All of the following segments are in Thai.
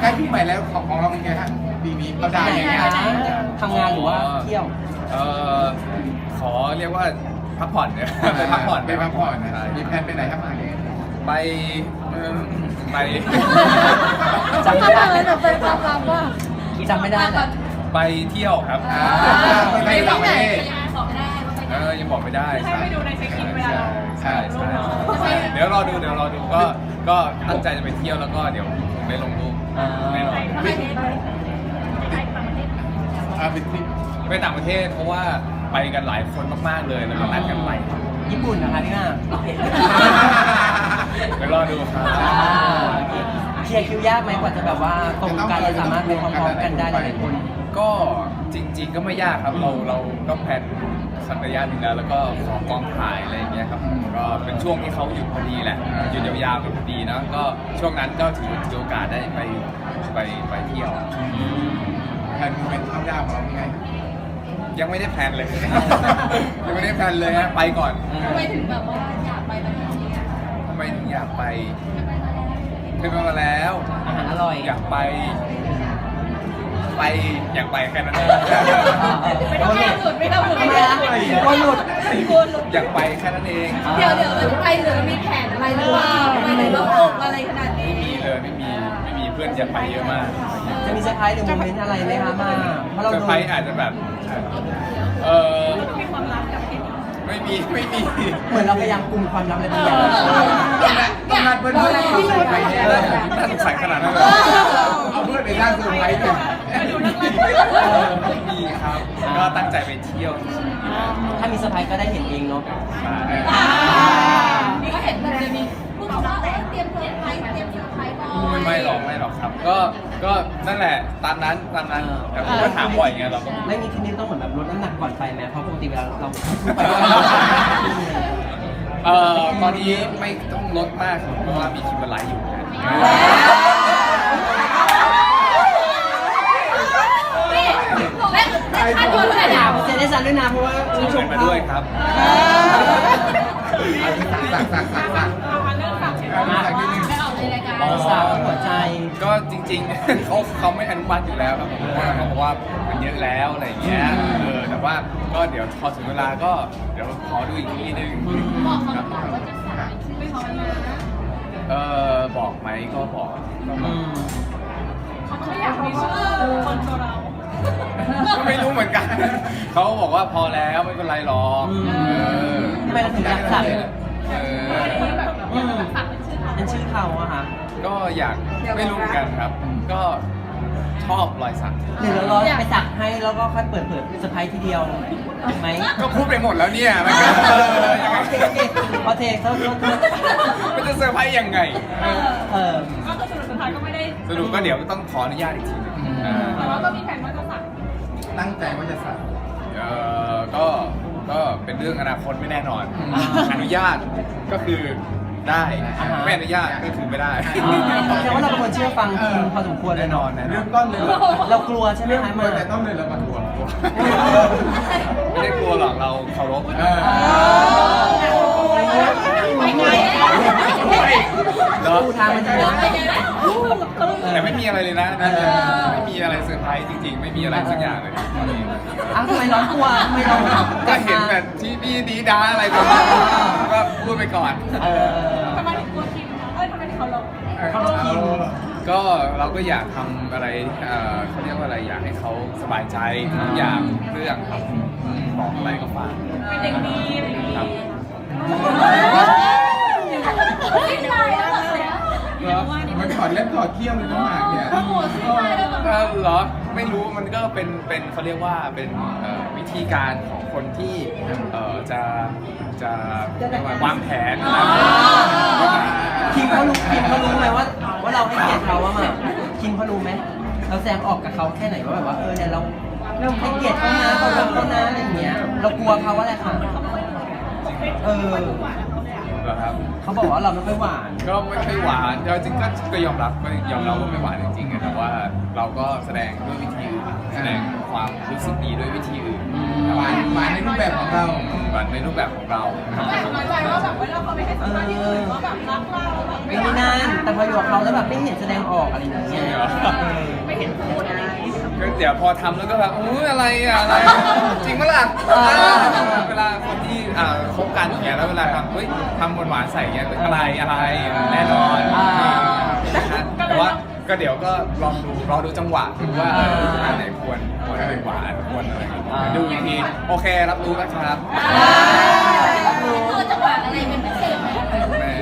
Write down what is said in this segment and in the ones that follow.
ใกล้ปีใหม่แล้วของของเราเป็นไงฮะปีนี้ประดาอย่างไงฮะทำงานหรือว่าเที่ยว เอ่อขอเรียกว่าพักผ่อนเนี่ยไปพักผ่อนไปพักผ่อนนะมีแพนไปไหนครับมาเนี่ยไปไป จำไม่ได้ เลยแต่เป็นามลัว่าจำไม่ได้และ ไปเที่ยวครับไปต่างประที่ไหน อยังบอกไม่ได้ให้ไปดูในเช็คอินเวลาเราใช่ใช่ใช่เดี๋ยวรอดูเดี๋ยวรอดูก็ก็ตั้งใจจะไปเที่ยวแล้วก็เดี๋ยวได้ลงรูปอ่าแน่นอนอ่าเป็นทริปไปต่างประเทศเพราะว่าไปกันหลายคนมากๆเลยแล้วก็นัดกันไปญี่ปุ่นนะคะพี่หน้าเดี๋ยวรอดูครับอ่า เคลียร์คิวยากไหมกว่าจะแบบว่าตรงกันและสามารถไปพร้อมๆกันได้หลายๆคน ก็จริง ๆ ก็ไม่ยากครับเราเราก็แผนสักระยะหนึ่งแล้วแล้วก็ของกองถ่ายอะไรอย่างเงี้ยครับก็เป็นช่วงที่เขาหยุดพอดีแหละหยุดยาวๆกันพอดีนะก็ช่วงนั้นก็ถือถือโอกาสได้ไปไปไปเที่ยวแพลนโมเมนต์ข้ามยากของเราเป็นไงยังไม่ได้แพลนเลย ยังไม่ได้แพลนเลยฮะไปก่อน ทำไมถึงแบบว่าอยากไปแบบนี้อะทำไมถึงอยากไป เคยไปมาแล้ว อาหารอร่อย อยากไป ไปอยากไปแค่นั้นเองไม่ต้องแค่หลุดไม่ต้องหลุดทำไมนะกลัวหลุด กลัวหลุด อยากไปแค่นั้นเอง เดี๋ยวเดี๋ยวมันไปหรือมีแผนอะไรหรือเปล่าไปไหนแล้วอกอะไรขนาดนี้ ไม่มีเลยไม่มีไม่มีเพื่อนจะไปเยอะมากจะมีเซอร์ไพรส์หรือโมเมนต์อะไรไหมคะมาเพราะเราเซอดูร์ไพรส์อาจจะแบบ เออมีความลับกับที่ ไม่มีไม่มีเหมือนเราพยายามกุมความลับอะไรบางอย่างต้องนัดเพื่อนเพื่อนที่สุดไปเนี่ยน่าสงสัยขนาดนั้นเลยเอาเพื่อนไปสร้างเซอร์ไพรส์เนี่ยไม่มีครับ ก็ตั้งใจไปเที่ยว ถ้ามีเซอร์ไพรส์ก็ได้เห็นเองเนาะ ก็ก็นั่นแหละตามนั้นตามนั้นแต่ผมก็ถามบ่อยไงเราก็ ไม่มีทีนี้ต้องเหมือนแบบลดน้ำหนักก่อนไปไหมเพราะปกติเวลาเราไปเอ่อตอนนี้ไม่ต้องลดมากครับเพราะว่ามีคิวไลฟ์อยู่นะนี่และและค่าตัวเท่าไหร่อะเซนได้ซันด้วยนะเพราะว่าชื่นชเชิมญมาเขาด้วยครับ สั่งสั่งสั่งสั่งเอาเรื่อง ในรายการอ๋อสาวหัวใจ ก็จริงๆ เขาเขาไม่อนุมัติอยู่แล้วครับผมเพราะว่าเขาบอกว่ามันเยอะแล้วอะไรอย่างเงี้ยเออแต่ว่าก็เดี๋ยวพอถึงเวลาก็เดี๋ยวขอดูอีกทีนึงบอกคเขารับบอกว่าจะสั่งเป็นชื่อเขานะเออบอกไหมก็บอกก็บอือกมเขาไม่อยากมีชื่อคนตัวเราก็ไม่รู้เหมือนกัน เขาบอกว่าพอแล้วไม่เป็นไรหรอกอืมเออทำไมเราถึงอยากสั่งเอออืมเป็นชื่อเขาอะค่ะ ก็อยากไม่รู้เหมือนกันครับ ก็ชอบรอยสัก หรือเรารอไปสักให้แล้วก็ค่อยเปิดเผยเซอร์ไพรส์ทีเดียวไหมก็พูดไปหมดแล้วเนี่ยมันก็เออยังไงโอเคโอเคพอเทคเขาเขามันจะเซอร์ไพรส์ยังไงเออก็คือสรุปสุดท้ายก็ไม่ได้สรุปก็เดี๋ยวต้องขออนุญาตอีกทีหนึงเออแต่ว่าก็มีแผนว่าจะสั่งตั้งใจว่าจะสั่งเออก็ก็เป็นเรื่องอนาคตไม่แน่นอนอ่าอนุญาตก็คือ ได้อ่าฮะไม่อนุญาตก็คือไม่ได้แสดงว่าเราเป็นคนเชื่อฟังคิมพอสมควรเลแน่ยนอนแน่นอเริ่นมต้นเลยเหรอเรากลัวใช่ไหมเริ่มคะต้มานแต่ต้นเลยเรามาทวงไม่ได้กลัวหรอกเราเคารพ เออไปไงเหรอดูทางมันจะเดินไปไงนะแต่ไม่มีอะไรเลยนะไม่มีอะไรเซอร์ไพรส์จริง ๆ ไม่มีอะไรสักอย่างเลยอ้าวทำไมร้อนกลัวทำไมเราก็เห็นแบบที่พี่ดีด้าอะไรแบบนี้ก็พูด ไปก่อนเออทำไมถึงกลัวคิมเอ้ยทำไมถึงเขาลงเขาลงคิมก็เราก็อยากทำอะไรเอ่อเขาเรียกว่าอะไรอยากให้เขาสบายใจทุกอย่างเรื่องครับอืมบอกอะไรก็ฟัง เป็นเด็กดีอะไรอย่างงี้ครับ ไม่ตายแล้วเหรอเหรอมันถอดเล็บถอดเขี้ยวเลยน้องหมากเนี่ย โอ้โหไม่ตายแล้วเหรอเออเหรอไม่รู้มันก็เป็นเป็นเขาเรียกว่าเป็นเอ่อ วิธีการของคนที่เอ่อจะจะเรียกว่าวางแผนนะคิมเขารู้คิมเขารู้ไหมว่าว่าเราให้เกียรติเขาว่ามาคิมเขารู้ไหมเราแซงออกกับเขาแค่ไหนว่าแบบว่าเออเนี่ยเราเราให้เกียรติเขานะเขารักเขานะอะไรอย่างเงี้ยเรากลัวเขาว่าอะไรค่ะเออ เหรอครับเขาบอกว่าเราไม่ค่อยหวาน ก็ไม่ไม่หวานจริงๆก็ก็ยอมรับก็ยอมรับว่าไม่หวานจริงๆแต่ว่าเราก็แสดงด้วยวิธีอื่นแสดงความรู้สึกดีด้วยวิธีอื่นหวานหวานในรูปแบบของเราหวานในรูปแบบของเราแต่น้อยใจว่าแบบเวลาเขาไม่ให้สัมภาษณ์ที่อื่นว่าแบบรักเราแบบไม่ไอ้นี่นั่นแต่พออยู่กับเขาแล้วแบบไม่เห็นแสดงออกอะไรอย่างเงี้ยไม่เห็นพูดอะไรก็เดี๋ยวพอทำแล้วก็แบบอุ้ยอะไรอะอะไรจริงปะล่ะเวลาคนที่อ่าคบกันอย่างเงี้ยแล้วเวลาทำเฮ้ยทำหวานๆใส่อย่างเงี้ยอะไรอะไรแน่นอนแต่ว่าก็เดี๋ยวก็ลองดูรอดูจังหวะดูว่าเอออันไหนควรควรเป็นหวานควรอะไรดูอีกทีโอเครับรู้แล้วครับตัวจังหวะอะไรเป็นพิเศษไหมไม่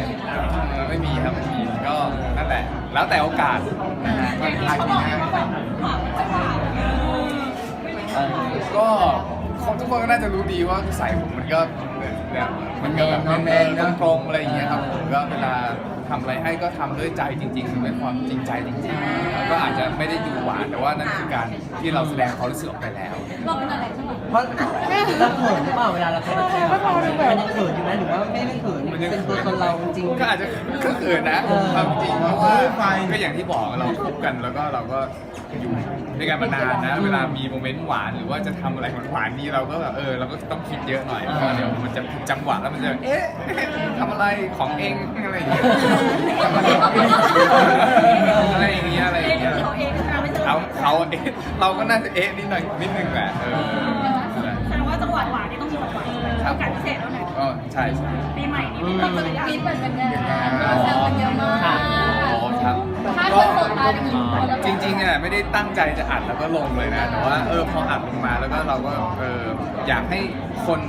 เออไม่มีครับไม่มีก็นั่นแหละแล้วแต่โอกาสนะฮะวันท้ายปีหน้า ก็คนทุกคนก็น่าจะรู้ดีว่านิสัยผมมันก็เนี่ยมันก็แบบแมนๆตรงๆอะไรอย่างเงี้ยครับผมก็เวลาทำอะไรให้ก็ทำด้วยใจจริงๆด้วยความจริงใจจริงๆแล้วก็อาจจะไม่ได้ดูหวานแต่ว่านั่นคือการที่เราแสดงความรู้สึกออกไปแล้ว เราเป็นอะไรใช่ไหมเพราะเราเขินหรือเปล่าเวลาเราเข้าไปเจอเขามันยังเขินอยู่ไหมหรือว่าไม่ไม่เขินเป็นตัวตนเราจริงๆก็อาจจะก็เขินนะเออความจริงเพราะว่าก็อย่างที่บอกเราคบกันแล้วก็เราก็อยู่ ด้วยกันมานานนะ เวลามีโมเมนต์หวานหรือว่าจะทำอะไรหวานๆนี่เราก็แบบเออเราก็ต้องคิดเยอะหน่อยเพราะว่าเดี๋ยวมันจะผิดจังหวะแล้วมันจะเอ๊ะทำอะไรของเองอะไรอย่างเงี้ยอะไรอย่างเงี้ยอะไรอย่างเงี้ย เขาเองทำไม่เจอเขาเขาเอ๊ะเราก็น่าจะเอ๊ะนิดหน่อยนิดนึงแหละเออแสดงว่าจังหวะหวานนี่ต้องมีหวานโอกาสพิเศษแล้วนะก็ใช่ใช่ปีใหม่นี้มีความสุขอย่างคิดเหมือนกันนะเราแซวกันเยอะมาก อ๋อครับ ถ้า ก็ คนโสดตา จะมีคนละจริงๆอะไม่ได้ตั้งใจจะอัดแล้วก็ลงเลยนะ แต่ว่าเออพออัดลงมาแล้วก็เราก็เอออยากให้คน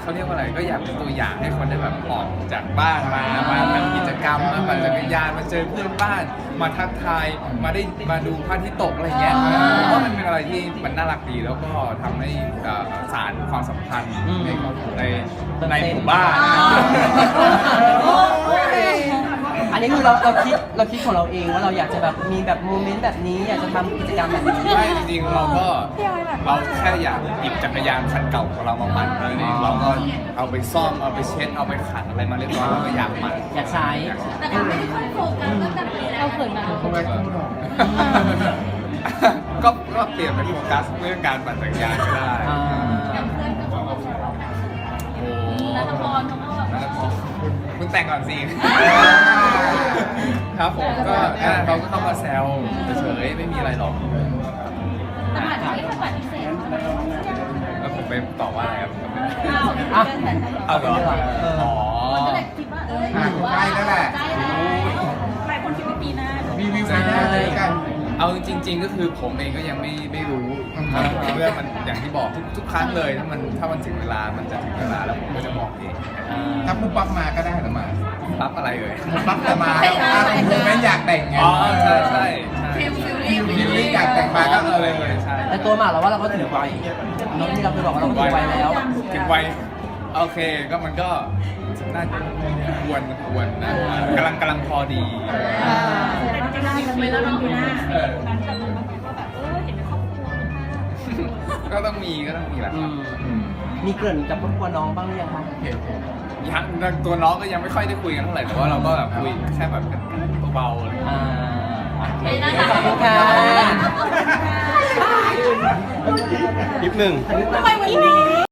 เขาเรียกว่าอะไรก็อยากเป็นตัวอย่างให้คนได้แบบออกจากบ้านมามาทำกิจกรรมมาปั่นจักรยานมาเจอเพื่อนบ้าน มาทักทายมาได้มาดูพระอาทิตย์ตกอะไรเงี้ยเพราะว่ามันเป็นอะไรที่มันน่ารักดีแล้วก็ทำให้เอ่อสารความสัมพันธ์ในครอบครัวในในหมู่บ้านอั นนี้คือเราเราคิดเราคิดของเราเองว่าเราอยากจะแบบมีแบบโมเมนต์แบบนี้อยากจะทำกิจกรรมแบบนี้ ไม่จริงๆเราก็เราแค่อยากหยิบจักรยานคันเก่าของเรามาปั่นแล้วนี่เราก็เอาไปซ่อมเอาไปเช็ดเอาไปขัดอะไรมาเรียบร้อยแล้วก็อยากปั่นอยากใช้ แต่ก็ไม่ได้ค่อยโฟกัสตั้งแต่ปีแล้วเราเขินมาเขาไว้คู่เราก็ก็เปลี่ยนเป็นโฟกัสเรื่องการปั่นจักรยานก็ได้ คุณแต่งก่อนสิครับผมก็อ่าเขาก็เข้ามาแซวเฉยๆไม่มีอะไรหรอก แต่หมายถึงไม่ค่อยปัดพิเศษแล้วผมไปตอบว่าอะไรครับอ้าวเอาเหรออ๋อคนก็เลยคิดว่าเอ้ยอะใกล้แล้วแหละใกล้แล้วหลายคนคิดว่าปีหน้ามีวิวไปหน้าเจอกัน เอาจริง ๆ ก็คือผมเองก็ยังไม่ไม่รู้ครับเรื่องมันอย่างที่บอกทุกทุกครั้งเลยถ้ามันถ้ามันถึงเวลามันจะถึงเวลาแล้วผม ก็จะบอกเองถ้าปุ๊บปั๊บมาก็ได้หรือมารับอะไรเอ่ยปุ๊บปั๊บจะมาถ้าโมเมนต์อยากแต่งไงอ๋อใช่ใช่ใช่ฟิลฟิลลิ่งฟิลลิ่งอยากแต่งมาก็เออเลยใช่แต่ตัวหมากเราว่าเราก็ถือไวน้องที่เราเคยบอกว่าเราถือไวแล้วถึงวัยโอเคก็มันก็น่าควรควรนะกำลังกำลังพอดีแต่จริงๆมีปีแล้วเราปีหน้าหลังจากนั้นก็แบบเออเห็นเป็นครอบครัวก็ต้องมีก็ต้องมีแหละอืม มีเกริ่นกับครอบครัวน้องบ้างหรือยังคะยังตัวน้องก็ยังไม่ค่อยได้คุยกันเท่าไหร่แต่ว่าเราก็แบบคุยแค่แบบเบาๆอะไรอย่างเงี้ย อ่าโอเคไม่น่าขอบคุณค่ะขอบคุณค่ะ คลิปหนึ่ง ทำไมวันนี้